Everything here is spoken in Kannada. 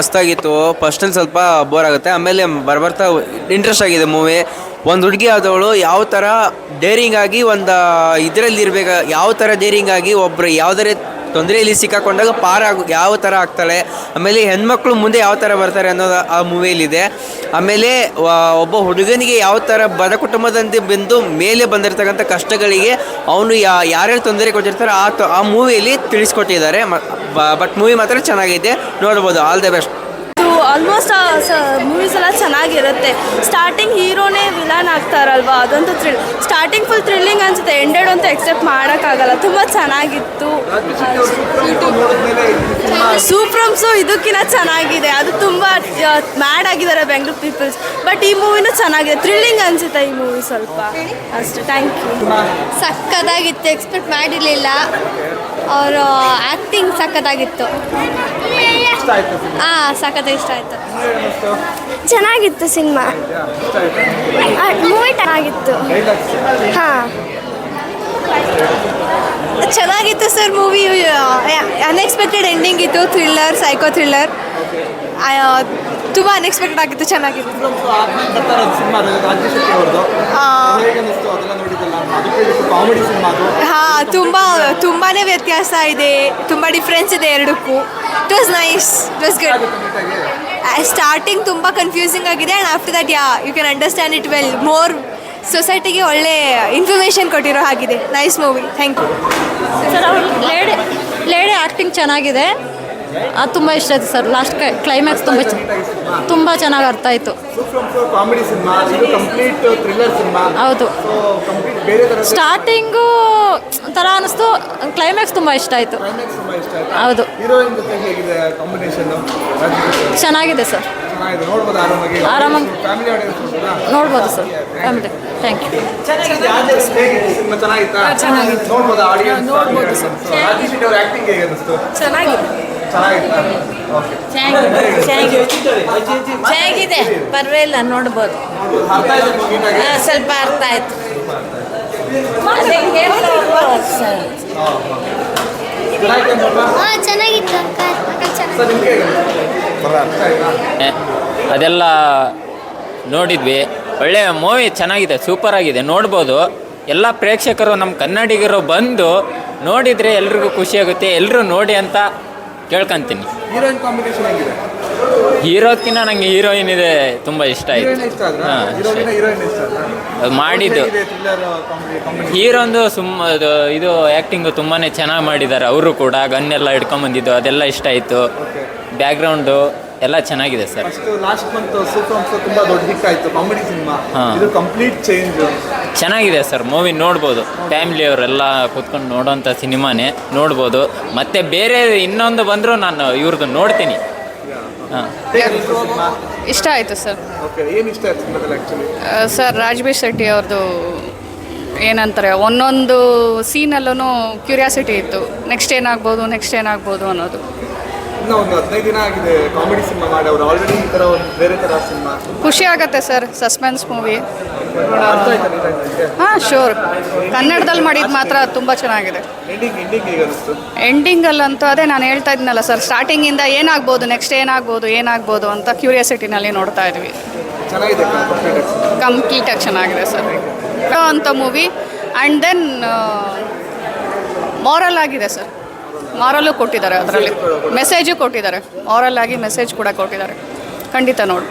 ಮಸ್ತಾಗಿತ್ತು. ಫಸ್ಟಲ್ಲಿ ಸ್ವಲ್ಪ ಬೋರ್ ಆಗುತ್ತೆ. ಆಮೇಲೆ ಬರ್ಬರ್ತಾ ಇಂಟ್ರೆಸ್ಟ್ ಆಗಿದೆ ಮೂವಿ ಒಂದು ಹುಡುಗಿ ಆದವಳು ಯಾವ ಥರ ಡೇರಿಂಗ್ ಆಗಿ ಒಂದು ಇದರಲ್ಲಿ ಇರಬೇಕು ಯಾವ ಥರ ಡೇರಿಂಗ್ ಆಗಿ ಒಬ್ಬರು ಯಾವುದರೇ ತೊಂದರೆಯಲ್ಲಿ ಸಿಕ್ಕಾಕೊಂಡಾಗ ಪಾರಾಗ ಯಾವ ಥರ ಆಗ್ತಾಳೆ, ಆಮೇಲೆ ಹೆಣ್ಮಕ್ಳು ಮುಂದೆ ಯಾವ ಥರ ಬರ್ತಾರೆ ಅನ್ನೋದು ಆ ಮೂವಿಯಲ್ಲಿದೆ. ಆಮೇಲೆ ಒಬ್ಬ ಹುಡುಗನಿಗೆ ಯಾವ ಥರ ಬಡ ಕುಟುಂಬದಂತೆ ಬಂದು ಮೇಲೆ ಬಂದಿರತಕ್ಕಂಥ ಕಷ್ಟಗಳಿಗೆ ಅವನು ಯಾ, ಯಾರ್ಯಾರು ತೊಂದರೆ ಕೊಟ್ಟಿರ್ತಾರೆ ಆ ಆ ಮೂವಿಯಲ್ಲಿ ತಿಳಿಸ್ಕೊಟ್ಟಿದ್ದಾರೆ. ಬಟ್ ಮೂವಿ ಮಾತ್ರ ಚೆನ್ನಾಗಿದೆ ನೋಡ್ಬೋದು. All the best almost movies ಎಲ್ಲ ಚೆನ್ನಾಗಿರುತ್ತೆ. ಸ್ಟಾರ್ಟಿಂಗ್ ಹೀರೋನೇ ವಿಲನ್ ಆಗ್ತಾರಲ್ವ ಅದಂತೂ ಥ್ರಿಲ್ ಸ್ಟಾರ್ಟಿಂಗ್ ಫುಲ್ ಥ್ರಿಲ್ಲಿಂಗ್ ಅನ್ಸುತ್ತೆ. ಎಂಡೆಡ್ ಅಂತ ಎಕ್ಸೆಪ್ಟ್ ಮಾಡೋಕ್ಕಾಗಲ್ಲ. ತುಂಬ ಚೆನ್ನಾಗಿತ್ತು. ಸೂಪ್ರಮ್ಸು ಇದಕ್ಕಿಂತ ಚೆನ್ನಾಗಿದೆ. ಅದು ತುಂಬ ಮ್ಯಾಡ್ ಆಗಿದ್ದಾರೆ ಬೆಂಗಳೂರು ಪೀಪಲ್ಸ್ ಬಟ್ ಈ ಮೂವಿನೂ ಚೆನ್ನಾಗಿದೆ. ಥ್ರಿಲ್ಲಿಂಗ್ ಅನ್ಸುತ್ತೆ ಈ ಮೂವಿ ಸ್ವಲ್ಪ. ಅಷ್ಟು. ಥ್ಯಾಂಕ್ ಯು ಸಕ್ಕದಾಗಿತ್ತು ಎಕ್ಸ್ಪೆಕ್ಟ್ ಮಾಡಿರಲಿಲ್ಲ. ಅವರು ಆ್ಯಕ್ಟಿಂಗ್ ಸಕ್ಕತ್ತಾಗಿತ್ತು ಹಾಂ ಸಖತ್ ಇಷ್ಟ ಆಯ್ತು. ಚೆನ್ನಾಗಿತ್ತು ಸಿನಿಮಾ. ಮೂವಿ ಚೆನ್ನಾಗಿತ್ತು. ಹಾ. ಚೆನ್ನಾಗಿತ್ತು ಸರ್ ಮೂವಿ ಅನ್ಎಕ್ಸ್ಪೆಕ್ಟೆಡ್ ಎಂಡಿಂಗ್ ಇತ್ತು. ಥ್ರಿಲ್ಲರ್ ಸೈಕೋ ಥ್ರಿಲ್ಲರ್ ತುಂಬ ಅನ್ಎಕ್ಸ್ಪೆಕ್ಟೆಡ್ ಆಗಿತ್ತು ಚೆನ್ನಾಗಿತ್ತು. ಹಾ ತುಂಬ ತುಂಬಾ ವ್ಯತ್ಯಾಸ ಇದೆ. ತುಂಬ ಡಿಫ್ರೆನ್ಸ್ ಇದೆ ಎರಡಕ್ಕೂ. It was nice it was good starting ತುಂಬ ಕನ್ಫ್ಯೂಸಿಂಗ್ ಆಗಿದೆ. And after that ya you can understand it well more ಸೊಸೈಟಿಗೆ ಒಳ್ಳೆ ಇನ್ಫಾರ್ಮೇಷನ್ ಕೊಟ್ಟಿರೋ ಹಾಗಿದೆ. Nice movie thank you sir ಅವ್ರು ಲೇಡಿ ಲೇಡಿ ಆ್ಯಕ್ಟಿಂಗ್ ಚೆನ್ನಾಗಿದೆ. ಅದು ತುಂಬ ಇಷ್ಟ ಆಯಿತು ಸರ್. ಲಾಸ್ಟ್ ಕ್ಲೈಮ್ಯಾಕ್ಸ್ ತುಂಬ ತುಂಬ ಚೆನ್ನಾಗಿ ಅರ್ಥ ಆಯಿತು. Comedy cinema complete thriller cinema ಹೌದು. ಸ್ಟಾರ್ಟಿಂಗು ಥರ ಅನ್ನಿಸ್ತು ಕ್ಲೈಮ್ಯಾಕ್ಸ್ ತುಂಬ ಇಷ್ಟ ಆಯಿತು. ಕ್ಲೈಮ್ಯಾಕ್ಸ್ ತುಂಬ ಇಷ್ಟ ಆಯ್ತು. ಹೌದು. ಹೀರೋಯಿನ್ ಜೊತೆ ಹೇಗಿದೆ ಕಾಂಬಿನೇಷನ್ ಚೆನ್ನಾಗಿದೆ ಸರ್. ಆರಾಮಾಗಿ. ನೋಡ್ಬೋದಾ? ಸರ್. ಫ್ಯಾಮಿಲಿ ಥ್ಯಾಂಕ್ ಯು ಚೆನ್ನಾಗಿತ್ತು? ಸರ್. ಚೆನ್ನಾಗಿತ್ತಾ ನೋಡ್ಬೋದಾ ಚೆನ್ನಾಗಿದೆ. ಓಕೆ ಚೆನ್ನಾಗಿದೆ ಪರವಾಗಿಲ್ಲ ನೋಡ್ಬೋದು ಅರ್ಥ ಆಯ್ತು ಮುಗಿನಾಗೆ ಹಾ, ಸ್ವಲ್ಪ ಆಯ್ತು ಅದೇ ಹಾಂ ಚೆನ್ನಾಗಿತ್ತು ಅರ್ಥ ಆಯ್ತಾ ಅದೆಲ್ಲ ನೋಡಿದ್ವಿ ಒಳ್ಳೆ ಮೂವಿ ಚೆನ್ನಾಗಿದೆ ಸೂಪರ್ ಆಗಿದೆ ನೋಡ್ಬೋದು ಎಲ್ಲ ಪ್ರೇಕ್ಷಕರು ನಮ್ಮ ಕನ್ನಡಿಗರು ಬಂದು ನೋಡಿದರೆ ಎಲ್ರಿಗೂ ಖುಷಿಯಾಗುತ್ತೆ ಎಲ್ಲರೂ ನೋಡಿ ಅಂತ ಕೇಳ್ಕೊಂತೀನಿ. ಹೀರೋಯಿನ್ ಕಾಂಬಿನೇಷನ್ ಹೇಗಿದೆ? ಹೀರೋದ್ಕಿಂತ ನಂಗೆ ಹೀರೋಯಿನ್ ಇದೆ ತುಂಬ ಇಷ್ಟ ಆಯಿತು. ಹೀರೋಯಿನ್ ಇಷ್ಟ ಆದ್ರಾ? ಹಾಂ ಹೀರೋಯಿನ್ ಹೀರೋಯಿನ್ ಇಷ್ಟ ಆದ್ರಾ? ಅದು ಮಾಡಿದ್ದು. ಥ್ರಿಲ್ಲರ್ ಕಾಮಿಡಿ ಕಾಮಿಡಿ ಹೀರೋಂದು ಸುಮ್ಮ ಅದು ಇದು ಆ್ಯಕ್ಟಿಂಗು ತುಂಬಾ ಚೆನ್ನಾಗಿ ಮಾಡಿದ್ದಾರೆ ಅವರು ಕೂಡ ಗನ್ನೆಲ್ಲ ಹಿಡ್ಕೊಂಬಂದಿದ್ದು ಅದೆಲ್ಲ ಇಷ್ಟ ಆಯಿತು. ಬ್ಯಾಕ್ಗ್ರೌಂಡು ಎಲ್ಲ ಚೆನ್ನಾಗಿದೆ sir. First last month super ತುಂಬಾ ದೊಡ್ಡ ಹಿಟ್ ಆಯ್ತು ಕಾಮಿಡಿ ಸಿನಿಮಾ ಹಾ. ಇದು ಕಂಪ್ಲೀಟ್ ಚೇಂಜ್ ಚೆನ್ನಾಗಿದೆ ಸರ್ ಮೂವಿ ನೋಡ್ಬೋದು. ಫ್ಯಾಮಿಲಿಯವರೆಲ್ಲ ಕೂತ್ಕೊಂಡು ನೋಡೋಂಥ ಸಿನಿಮಾನೇ ನೋಡ್ಬೋದು. ಮತ್ತೆ ಬೇರೆ ಇನ್ನೊಂದು ಬಂದರೂ ನಾನು ಇವ್ರದ್ದು ನೋಡ್ತೀನಿ. ಹಾಂ. ಇಷ್ಟ ಆಯಿತು ಸರ್. ಓಕೆ ಏನು ಇಷ್ಟ ಆಯ್ತು ಸಿನಿಮಾದಲ್ಲಿ ಆ್ಯಕ್ಚುಲಿ ಸರ್ ರಾಜ್ಬೀರ್ ಶೆಟ್ಟಿ ಅವ್ರದ್ದು ಏನಂತಾರೆ ಒಂದೊಂದು ಸೀನಲ್ಲೂ ಕ್ಯೂರಿಯಾಸಿಟಿ ಇತ್ತು. ನೆಕ್ಸ್ಟ್ ಏನಾಗ್ಬೋದು ನೆಕ್ಸ್ಟ್ ಏನಾಗ್ಬೋದು ಅನ್ನೋದು. ಇನ್ನೂ ಒಂದು ಹದಿನೈದು ದಿನ ಆಗಿದೆ ಕಾಮಿಡಿ ಸಿನಿಮಾ ಮಾಡಿ ಅವರು ಆಲ್ರೆಡಿ ಈ ಥರ ಒಂದು ಬೇರೆ ಥರ ಸಿನಿಮಾ ಖುಷಿ ಆಗತ್ತೆ ಸರ್ ಸಸ್ಪೆನ್ಸ್ ಮೂವಿ ಅರ್ಥ ಆಯ್ತಾ ನೀಟಾಗಿ ನಿಮಗೆ ಹಾಂ ಶೋರ್ ಕನ್ನಡದಲ್ಲಿ ಮಾಡಿದ್ದು ಮಾತ್ರ ತುಂಬ ಚೆನ್ನಾಗಿದೆ. ಎಂಡಿಂಗ್ ಎಂಡಿಂಗ್ ಹೇಗೆ ಅನಿಸ್ತು? ಎಂಡಿಂಗಲ್ಲಂತೂ ಅದೇ ನಾನು ಹೇಳ್ತಾ ಇದ್ನಲ್ಲ ಸರ್ ಸ್ಟಾರ್ಟಿಂಗಿಂದ ಏನಾಗ್ಬೋದು ನೆಕ್ಸ್ಟ್ ಏನಾಗ್ಬೋದು ಏನಾಗ್ಬೋದು ಅಂತ ಕ್ಯೂರಿಯಾಸಿಟಿನಲ್ಲಿ ನೋಡ್ತಾ ಇದ್ವಿ. ಚೆನ್ನಾಗಿದೆ ಕಂಪ್ಲೀಟ್ ಆಗಿ. ಕಂಪ್ಲೀಟಾಗಿ ಚೆನ್ನಾಗಿದೆ ಸರ್. ಅಂತ ಮೂವಿ ಆ್ಯಂಡ್ ದೆನ್ ಮಾರಲ್ ಆಗಿದೆ ಸರ್. ಮಾರಲ್ಲು ಕೊಟ್ಟಿದ್ದಾರೆ ಅದರಲ್ಲಿ. ಮೆಸೇಜು ಕೊಟ್ಟಿದ್ದಾರೆ. ಮಾರಲ್ ಆಗಿ ಮೆಸೇಜ್ ಕೂಡ ಕೊಟ್ಟಿದ್ದಾರೆ. ಖಂಡಿತ ನೋಡಿ.